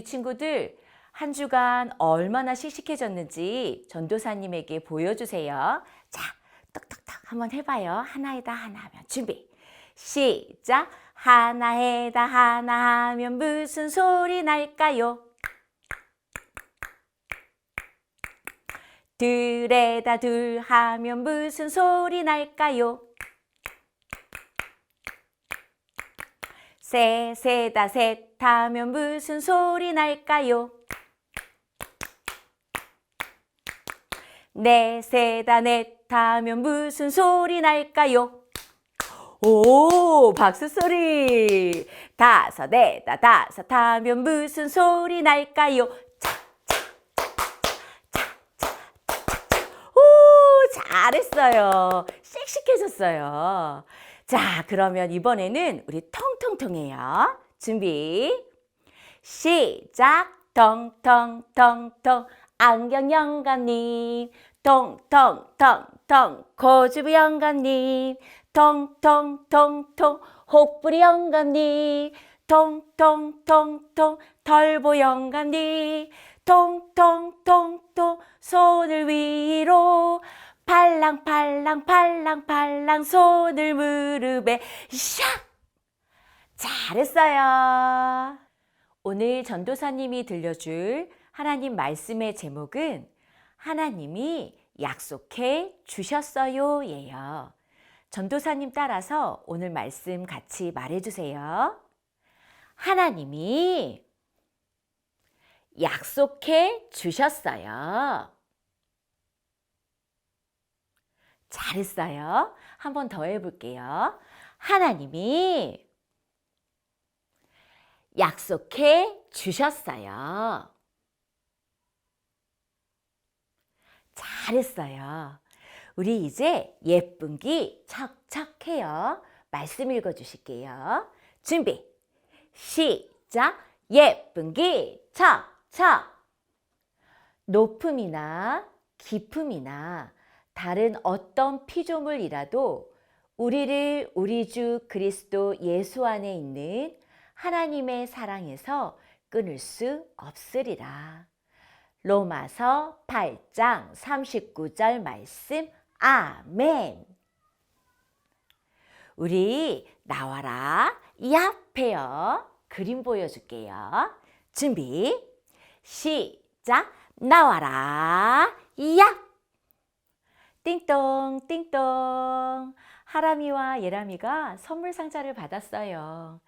우리 친구들 한 주간 얼마나 씩씩해졌는지 전도사님에게 보여주세요. 자, 똑똑똑 한번 해봐요. 하나에다 하나 하면 준비. 시작. 하나에다 하나 하면 무슨 소리 날까요? 둘에다 둘 하면 무슨 소리 날까요? 셋에다 셋 하면 무슨 소리 날까요? 넷에다 넷 하면 무슨 소리 날까요? 오, 박수 소리. 다섯에다 다섯 하면 무슨 소리 날까요? 오, 잘했어요. 씩씩해졌어요. 자, 그러면 이번에는 우리 통통통해요. 준비. 시작. 통통통통 안경 영감님 통통통통 고주부 영감님 통통통통 혹부리 영감님 통통통통 털보 영감님 통통통통 손을 위로 팔랑팔랑 팔랑팔랑 손을 무릎에 샥 잘했어요. 오늘 전도사님이 들려줄 하나님 말씀의 제목은 하나님이 약속해 주셨어요 예요. 전도사님 따라서 오늘 말씀 같이 말해 주세요. 하나님이 약속해 주셨어요. 잘했어요. 한 번 더 해볼게요. 하나님이 약속해 주셨어요. 잘했어요. 우리 이제 예쁜기 척척해요. 말씀 읽어 주실게요. 준비. 시작. 예쁜기 척척. 높음이나 깊음이나 다른 어떤 피조물이라도 우리를 우리 주 그리스도 예수 안에 있는 하나님의 사랑에서 끊을 수 없으리라. 로마서 8장 39절 말씀 아멘. 우리 나와라 얍해요. 그림 보여줄게요. 준비 시작 나와라 얍 띵동 띵동 하람이와 예람이가 선물 상자를 받았어요.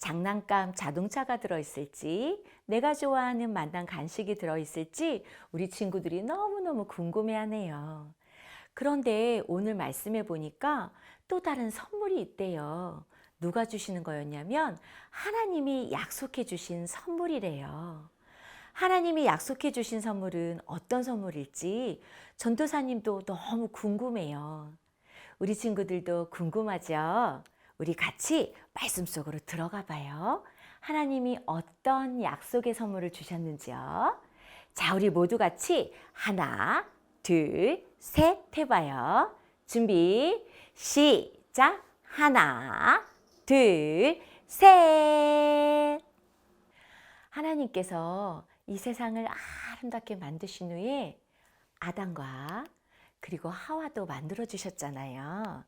장난감 자동차가 들어있을지, 내가 좋아하는 만난 간식이 들어있을지 우리 친구들이 너무너무 궁금해 하네요. 그런데 오늘 말씀해 보니까 또 다른 선물이 있대요. 누가 주시는 거였냐면 하나님이 약속해 주신 선물이래요. 하나님이 약속해 주신 선물은 어떤 선물일지 전도사님도 너무 궁금해요. 우리 친구들도 궁금하죠? 우리 같이 말씀 속으로 들어가 봐요. 하나님이 어떤 약속의 선물을 주셨는지요. 자, 우리 모두 같이 하나, 둘, 셋 해봐요. 준비, 시작. 하나, 둘, 셋. 하나님께서 이 세상을 아름답게 만드신 후에 아담과 그리고 하와도 만들어 주셨잖아요.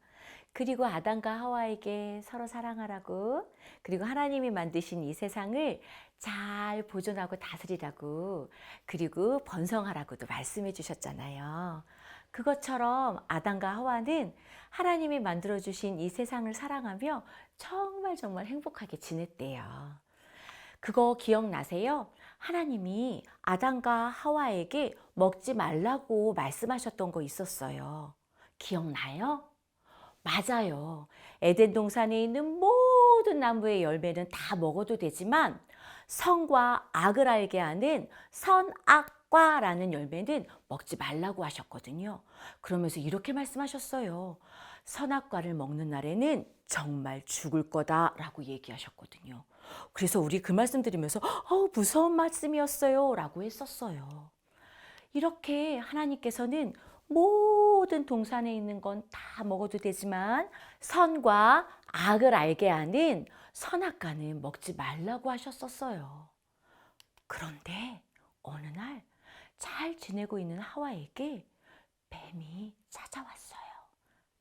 그리고 아담과 하와에게 서로 사랑하라고 그리고 하나님이 만드신 이 세상을 잘 보존하고 다스리라고 그리고 번성하라고도 말씀해 주셨잖아요. 그것처럼 아담과 하와는 하나님이 만들어 주신 이 세상을 사랑하며 정말 정말 행복하게 지냈대요. 그거 기억나세요? 하나님이 아담과 하와에게 먹지 말라고 말씀하셨던 거 있었어요. 기억나요? 맞아요. 에덴 동산에 있는 모든 나무의 열매는 다 먹어도 되지만 선과 악을 알게 하는 선악과라는 열매는 먹지 말라고 하셨거든요. 그러면서 이렇게 말씀하셨어요. 선악과를 먹는 날에는 정말 죽을 거다라고 얘기하셨거든요. 그래서 우리 그 말씀 드리면서 어, 무서운 말씀이었어요 라고 했었어요. 이렇게 하나님께서는 모든 동산에 있는 건 다 먹어도 되지만 선과 악을 알게 하는 선악과는 먹지 말라고 하셨었어요. 그런데 어느 날 잘 지내고 있는 하와에게 뱀이 찾아왔어요.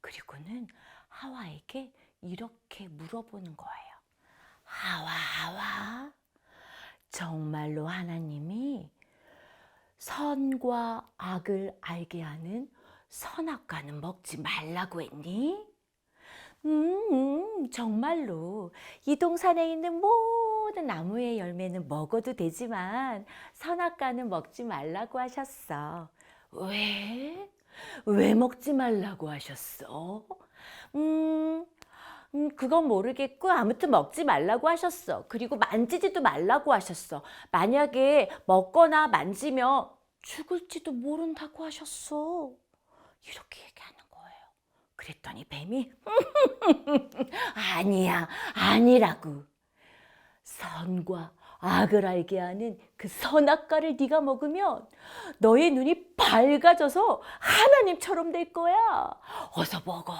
그리고는 하와에게 이렇게 물어보는 거예요. 하와, 하와. 정말로 하나님이 선과 악을 알게 하는 선악과는 먹지 말라고 했니? 음, 음, 정말로 이 동산에 있는 모든 나무의 열매는 먹어도 되지만 선악과는 먹지 말라고 하셨어. 왜? 왜 먹지 말라고 하셨어? 음, 음, 그건 모르겠고 아무튼 먹지 말라고 하셨어. 그리고 만지지도 말라고 하셨어. 만약에 먹거나 만지면 죽을지도 모른다고 하셨어. 이렇게 얘기하는 거예요. 그랬더니 뱀이 아니야, 아니라고. 선과 악을 알게 하는 그 선악과를 네가 먹으면 너의 눈이 밝아져서 하나님처럼 될 거야. 어서 먹어,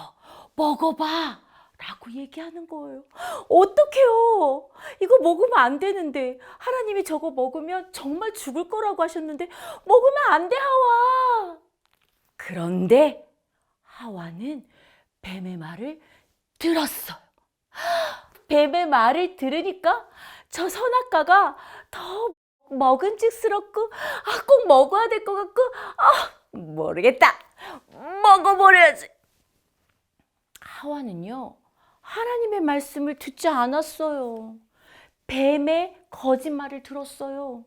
먹어봐. 라고 얘기하는 거예요. 어떡해요? 이거 먹으면 안 되는데. 하나님이 저거 먹으면 정말 죽을 거라고 하셨는데, 먹으면 안 돼, 하와. 그런데 하와는 뱀의 말을 들었어요. 뱀의 말을 들으니까 저 선악과가 더 먹은직스럽고 아, 꼭 먹어야 될 것 같고 아, 모르겠다. 먹어버려야지. 하와는요, 하나님의 말씀을 듣지 않았어요. 뱀의 거짓말을 들었어요.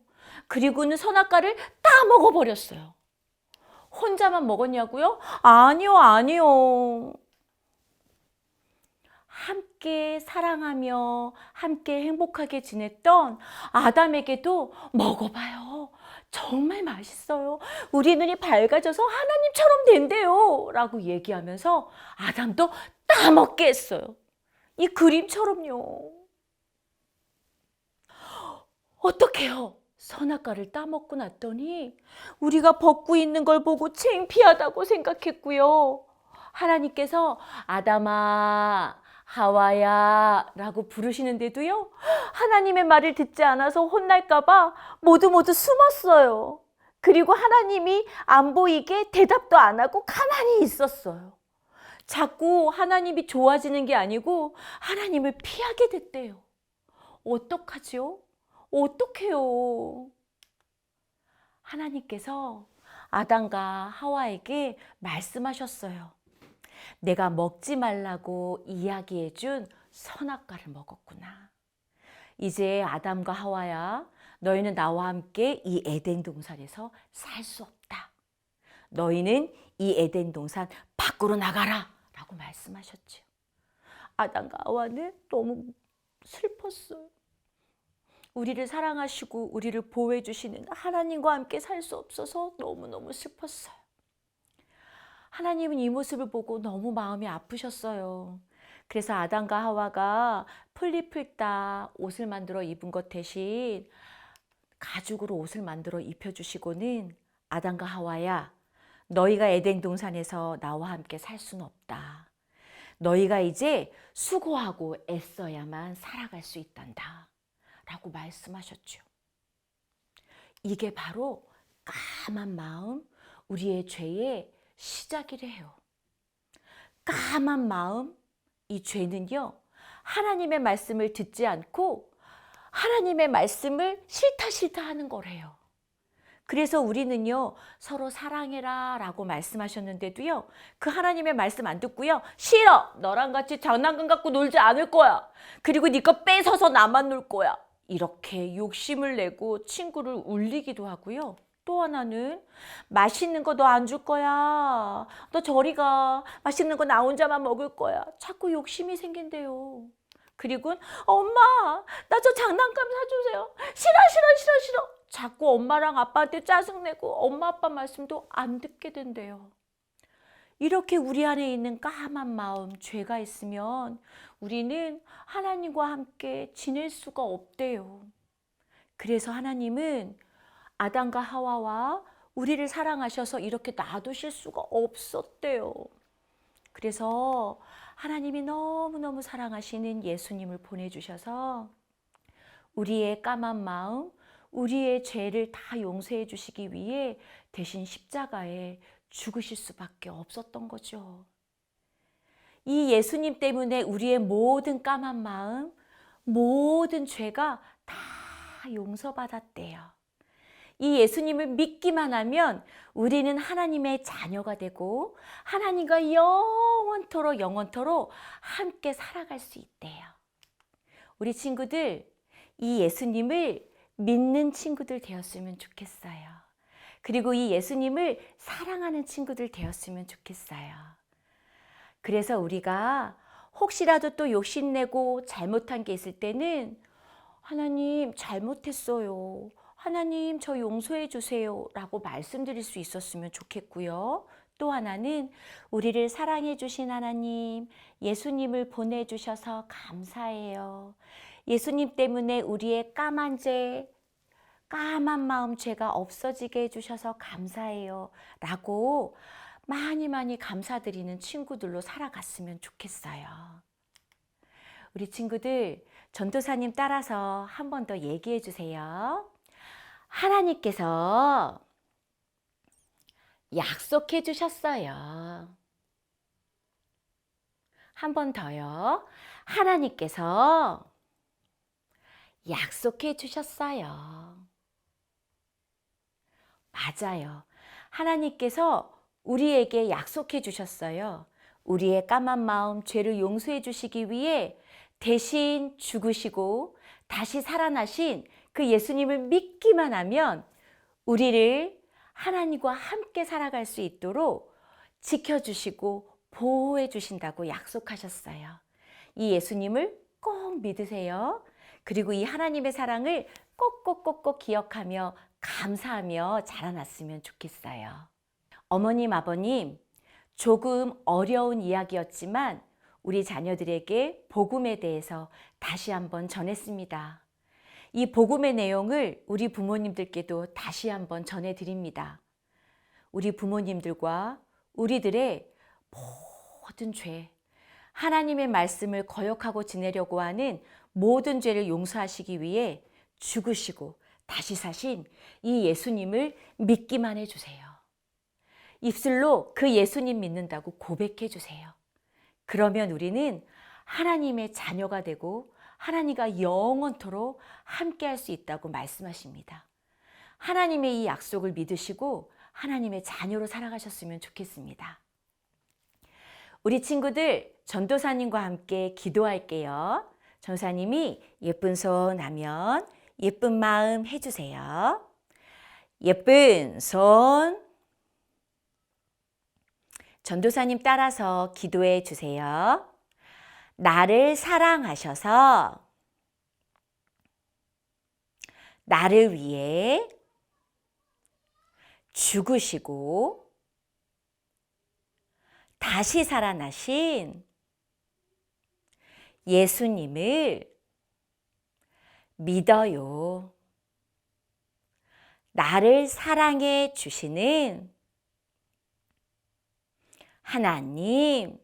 그리고는 선악과를 다 먹어버렸어요. 혼자만 먹었냐고요? 아니요, 아니요. 함께 사랑하며 함께 행복하게 지냈던 아담에게도 먹어봐요. 정말 맛있어요. 우리 눈이 밝아져서 하나님처럼 된대요. 라고 얘기하면서 아담도 따먹게 했어요. 이 그림처럼요. 어떡해요? 선악과를 따먹고 났더니 우리가 벗고 있는 걸 보고 창피하다고 생각했고요. 하나님께서 아담아, 하와야 라고 부르시는데도요. 하나님의 말을 듣지 않아서 혼날까봐 모두 모두 숨었어요. 그리고 하나님이 안 보이게 대답도 안 하고 가만히 있었어요. 자꾸 하나님이 좋아지는 게 아니고 하나님을 피하게 됐대요. 어떡하지요? 어떡해요? 하나님께서 아담과 하와에게 말씀하셨어요. 내가 먹지 말라고 이야기해 준 선악과를 먹었구나. 이제 아담과 하와야, 너희는 나와 함께 이 에덴 동산에서 살 수 없다. 너희는 이 에덴 동산 밖으로 나가라. 라고 말씀하셨죠. 아담과 하와는 너무 슬펐어요. 우리를 사랑하시고 우리를 보호해 주시는 하나님과 함께 살 수 없어서 너무너무 슬펐어요. 하나님은 이 모습을 보고 너무 마음이 아프셨어요. 그래서 아담과 하와가 풀잎 풀다 옷을 만들어 입은 것 대신 가죽으로 옷을 만들어 입혀주시고는 아담과 하와야 너희가 에덴 동산에서 나와 함께 살 수는 없다. 너희가 이제 수고하고 애써야만 살아갈 수 있단다. 라고 말씀하셨죠. 이게 바로 까만 마음, 우리의 죄의 시작이래요. 까만 마음, 이 죄는요, 하나님의 말씀을 듣지 않고 하나님의 말씀을 싫다 싫다 하는 거래요. 그래서 우리는요, 서로 사랑해라 라고 말씀하셨는데도요, 그 하나님의 말씀 안 듣고요, 싫어! 너랑 같이 장난감 갖고 놀지 않을 거야. 그리고 네 거 뺏어서 나만 놀 거야. 이렇게 욕심을 내고 친구를 울리기도 하고요. 또 하나는 맛있는 거 너 안 줄 거야. 너 저리 가. 맛있는 거 나 혼자만 먹을 거야. 자꾸 욕심이 생긴대요. 그리고 엄마, 나 저 장난감 사주세요. 싫어, 싫어, 싫어, 싫어. 자꾸 엄마랑 아빠한테 짜증내고 엄마 아빠 말씀도 안 듣게 된대요. 이렇게 우리 안에 있는 까만 마음, 죄가 있으면 우리는 하나님과 함께 지낼 수가 없대요. 그래서 하나님은 아담과 하와와 우리를 사랑하셔서 이렇게 놔두실 수가 없었대요. 그래서 하나님이 너무너무 사랑하시는 예수님을 보내주셔서 우리의 까만 마음, 우리의 죄를 다 용서해 주시기 위해 대신 십자가에 죽으실 수밖에 없었던 거죠. 이 예수님 때문에 우리의 모든 까만 마음, 모든 죄가 다 용서받았대요. 이 예수님을 믿기만 하면 우리는 하나님의 자녀가 되고 하나님과 영원토록 영원토록 함께 살아갈 수 있대요. 우리 친구들, 이 예수님을 믿는 친구들 되었으면 좋겠어요. 그리고 이 예수님을 사랑하는 친구들 되었으면 좋겠어요. 그래서 우리가 혹시라도 또 욕심내고 잘못한 게 있을 때는 하나님 잘못했어요. 하나님 저 용서해 주세요. 라고 말씀드릴 수 있었으면 좋겠고요. 또 하나는 우리를 사랑해 주신 하나님, 예수님을 보내주셔서 감사해요. 예수님 때문에 우리의 까만 죄, 까만 마음 죄가 없어지게 해주셔서 감사해요. 라고 많이 많이 감사드리는 친구들로 살아갔으면 좋겠어요. 우리 친구들, 전도사님 따라서 한 번 더 얘기해 주세요. 하나님께서 약속해 주셨어요. 한 번 더요. 하나님께서 약속해 주셨어요. 맞아요. 하나님께서 우리에게 약속해 주셨어요. 우리의 까만 마음, 죄를 용서해 주시기 위해 대신 죽으시고 다시 살아나신 그 예수님을 믿기만 하면 우리를 하나님과 함께 살아갈 수 있도록 지켜주시고 보호해 주신다고 약속하셨어요. 이 예수님을 꼭 믿으세요. 그리고 이 하나님의 사랑을 꼭꼭꼭꼭 기억하며 감사하며 자라났으면 좋겠어요. 어머님, 아버님, 조금 어려운 이야기였지만 우리 자녀들에게 복음에 대해서 다시 한번 전했습니다. 이 복음의 내용을 우리 부모님들께도 다시 한번 전해드립니다. 우리 부모님들과 우리들의 모든 죄, 하나님의 말씀을 거역하고 지내려고 하는 모든 죄를 용서하시기 위해 죽으시고 다시 사신 이 예수님을 믿기만 해주세요. 입술로 그 예수님 믿는다고 고백해 주세요. 그러면 우리는 하나님의 자녀가 되고 하나님과 영원토록 함께 할 수 있다고 말씀하십니다. 하나님의 이 약속을 믿으시고 하나님의 자녀로 살아가셨으면 좋겠습니다. 우리 친구들 전도사님과 함께 기도할게요. 전사님이 예쁜 손 하면 예쁜 마음 해주세요. 예쁜 손. 전도사님 따라서 기도해 주세요. 나를 사랑하셔서 나를 위해 죽으시고 다시 살아나신 예수님을 믿어요. 나를 사랑해 주시는 하나님,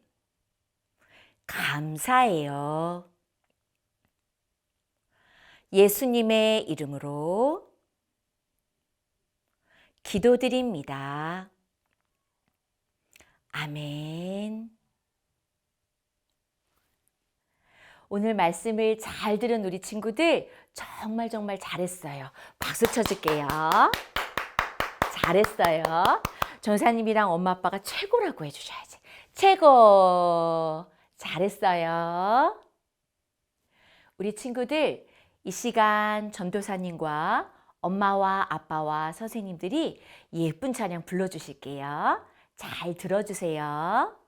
감사해요. 예수님의 이름으로 기도드립니다. 아멘. 오늘 말씀을 잘 들은 우리 친구들 정말 정말 잘했어요. 박수 쳐줄게요. 잘했어요. 전사님이랑 엄마 아빠가 최고라고 해주셔야지. 최고. 잘했어요. 우리 친구들 이 시간 전도사님과 엄마와 아빠와 선생님들이 예쁜 찬양 불러주실게요. 잘 들어주세요.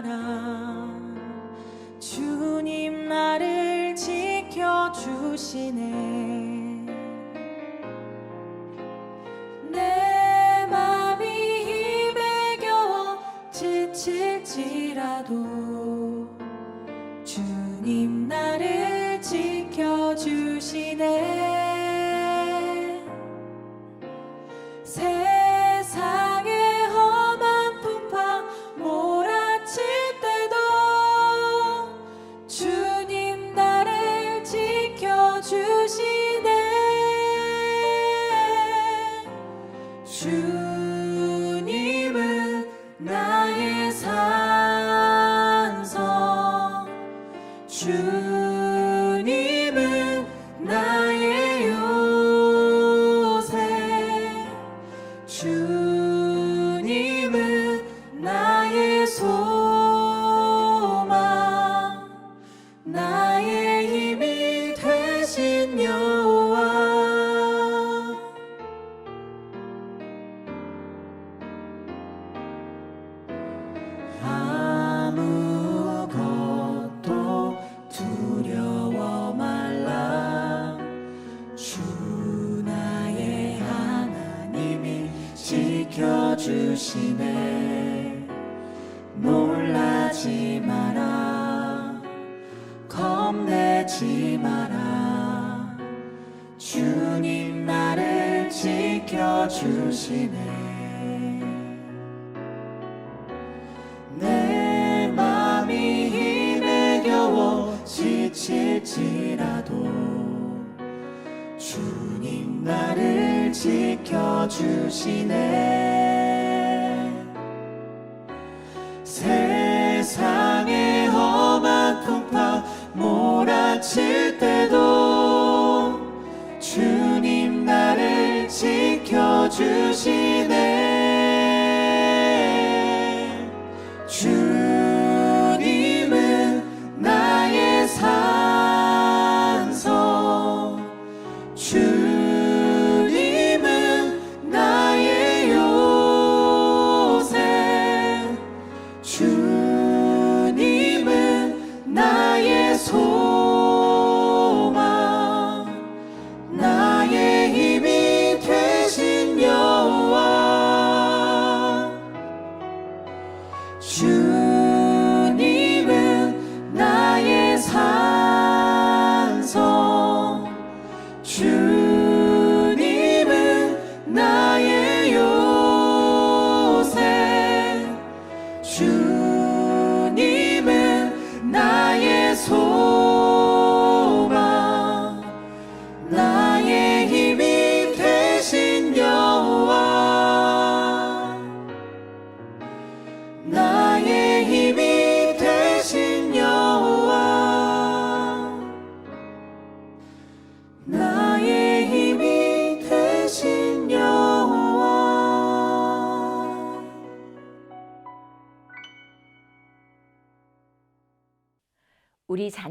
마라 주님 나를 지켜주시네 주 지켜주시네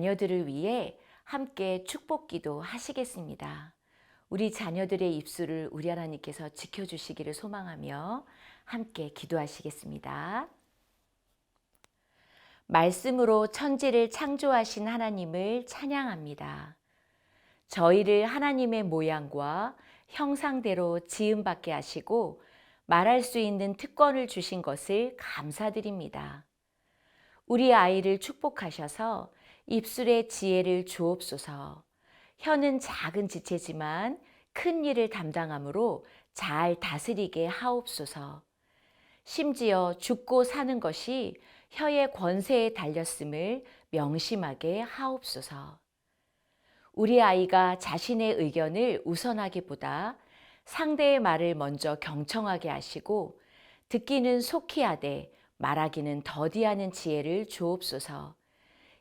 자녀들을 위해 함께 축복 기도 하시겠습니다. 우리 자녀들의 입술을 우리 하나님께서 지켜주시기를 소망하며 함께 기도하시겠습니다. 말씀으로 천지를 창조하신 하나님을 찬양합니다. 저희를 하나님의 모양과 형상대로 지음받게 하시고 말할 수 있는 특권을 주신 것을 감사드립니다. 우리 아이를 축복하셔서 입술의 지혜를 주옵소서. 혀는 작은 지체지만 큰 일을 담당함으로 잘 다스리게 하옵소서. 심지어 죽고 사는 것이 혀의 권세에 달렸음을 명심하게 하옵소서. 우리 아이가 자신의 의견을 우선하기보다 상대의 말을 먼저 경청하게 하시고 듣기는 속히 하되 말하기는 더디하는 지혜를 주옵소서.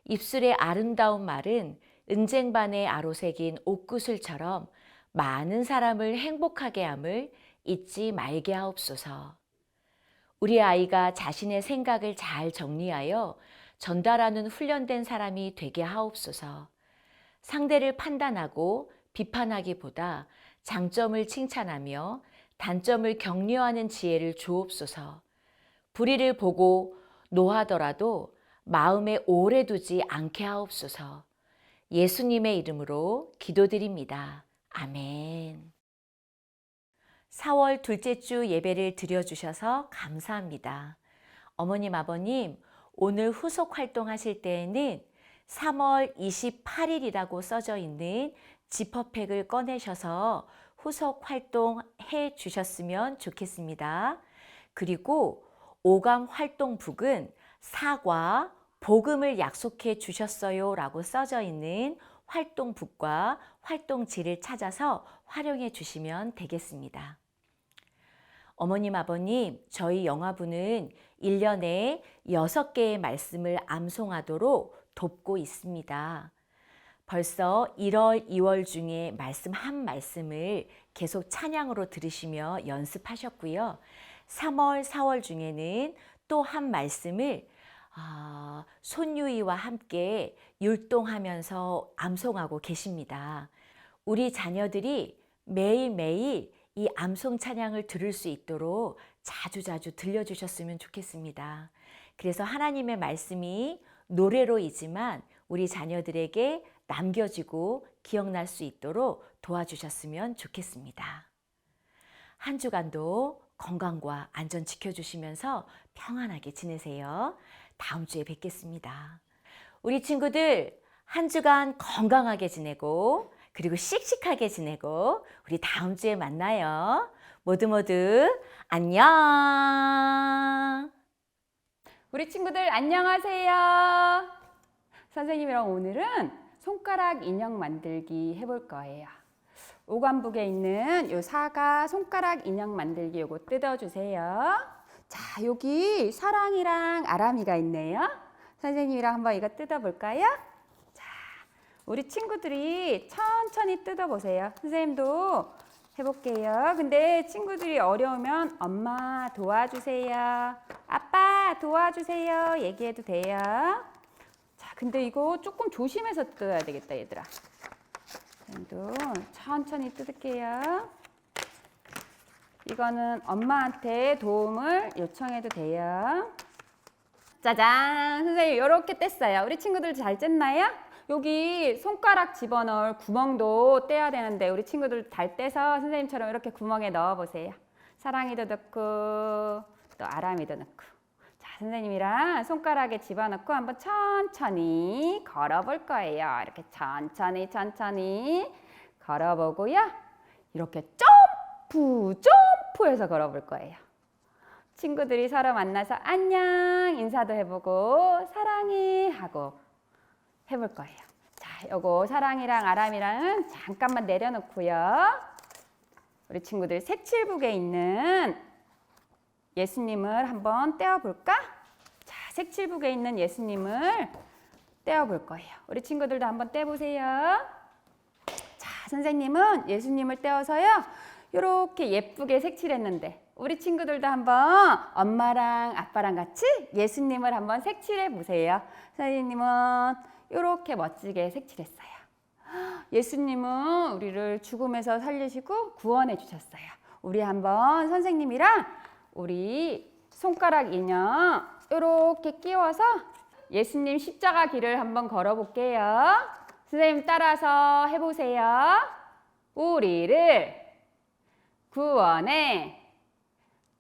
입술의 아름다운 말은 은쟁반에 아로새긴 옥구슬처럼 많은 사람을 행복하게 함을 잊지 말게 하옵소서. 우리 아이가 자신의 생각을 잘 정리하여 전달하는 훈련된 사람이 되게 하옵소서. 상대를 판단하고 비판하기보다 장점을 칭찬하며 단점을 격려하는 지혜를 주옵소서. 불의를 보고 노하더라도 마음에 오래 두지 않게 하옵소서. 예수님의 이름으로 기도드립니다. 아멘. 4월 둘째 주 예배를 드려주셔서 감사합니다. 어머님, 아버님, 오늘 후속 활동하실 때에는 3월 28일이라고 써져 있는 지퍼팩을 꺼내셔서 후속 활동 해 주셨으면 좋겠습니다. 그리고 오감 활동북은 사과, 복음을 약속해 주셨어요 라고 써져 있는 활동북과 활동지를 찾아서 활용해 주시면 되겠습니다. 어머님, 아버님, 저희 영화부는 1년에 6개의 말씀을 암송하도록 돕고 있습니다. 벌써 1월, 2월 중에 말씀 한 말씀을 계속 찬양으로 들으시며 연습하셨고요. 3월, 4월 중에는 또 한 말씀을 아, 손유이와 함께 율동하면서 암송하고 계십니다. 우리 자녀들이 매일매일 이 암송 찬양을 들을 수 있도록 자주자주 들려주셨으면 좋겠습니다. 그래서 하나님의 말씀이 노래로이지만 우리 자녀들에게 남겨지고 기억날 수 있도록 도와주셨으면 좋겠습니다. 한 주간도 건강과 안전 지켜주시면서 평안하게 지내세요. 다음 주에 뵙겠습니다. 우리 친구들 한 주간 건강하게 지내고 그리고 씩씩하게 지내고 우리 다음 주에 만나요. 모두 모두 안녕. 우리 친구들 안녕하세요. 선생님이랑 오늘은 손가락 인형 만들기 해볼 거예요. 오관북에 있는 요 사과 손가락 인형 만들기 요거 뜯어주세요. 자, 여기 사랑이랑 아람이가 있네요. 선생님이랑 한번 이거 뜯어볼까요? 자, 우리 친구들이 천천히 뜯어보세요. 선생님도 해볼게요. 근데 친구들이 어려우면 엄마 도와주세요. 아빠 도와주세요. 얘기해도 돼요. 자, 근데 이거 조금 조심해서 뜯어야 되겠다, 얘들아. 선생님도 천천히 뜯을게요. 이거는 엄마한테 도움을 요청해도 돼요. 짜잔! 선생님, 이렇게 뗐어요. 우리 친구들 잘 뗐나요? 여기 손가락 집어넣을 구멍도 떼야 되는데 우리 친구들 잘 떼서 선생님처럼 이렇게 구멍에 넣어보세요. 사랑이도 넣고 또 아람이도 넣고 자 선생님이랑 손가락에 집어넣고 한번 천천히 걸어볼 거예요. 이렇게 천천히 천천히 걸어보고요. 이렇게 점프 점프해서 걸어볼 거예요. 친구들이 서로 만나서 안녕 인사도 해보고 사랑해 하고 해볼 거예요. 자, 요거 사랑이랑 아람이랑은 잠깐만 내려놓고요. 우리 친구들 색칠북에 있는 예수님을 한번 떼어볼까? 자, 색칠북에 있는 예수님을 떼어볼 거예요. 우리 친구들도 한번 떼보세요. 자, 선생님은 예수님을 떼어서요. 이렇게 예쁘게 색칠했는데 우리 친구들도 한번 엄마랑 아빠랑 같이 예수님을 한번 색칠해 보세요. 선생님은 이렇게 멋지게 색칠했어요. 예수님은 우리를 죽음에서 살리시고 구원해 주셨어요. 우리 한번 선생님이랑 우리 손가락 인형 이렇게 끼워서 예수님 십자가 길을 한번 걸어볼게요. 선생님 따라서 해보세요. 우리를 구원해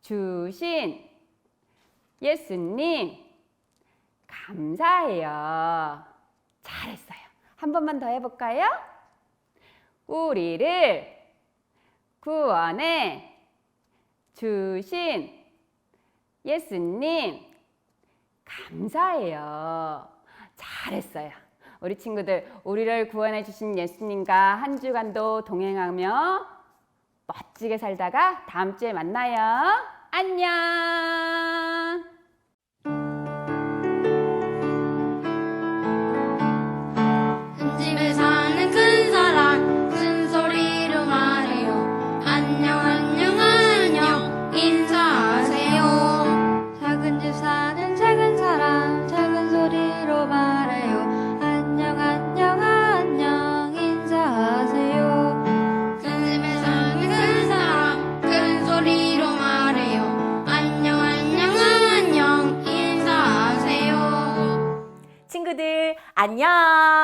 주신 예수님 감사해요. 잘했어요. 한 번만 더 해볼까요? 우리를 구원해 주신 예수님 감사해요. 잘했어요. 우리 친구들 우리를 구원해 주신 예수님과 한 주간도 동행하며 멋지게 살다가 다음 주에 만나요. 안녕. 안녕.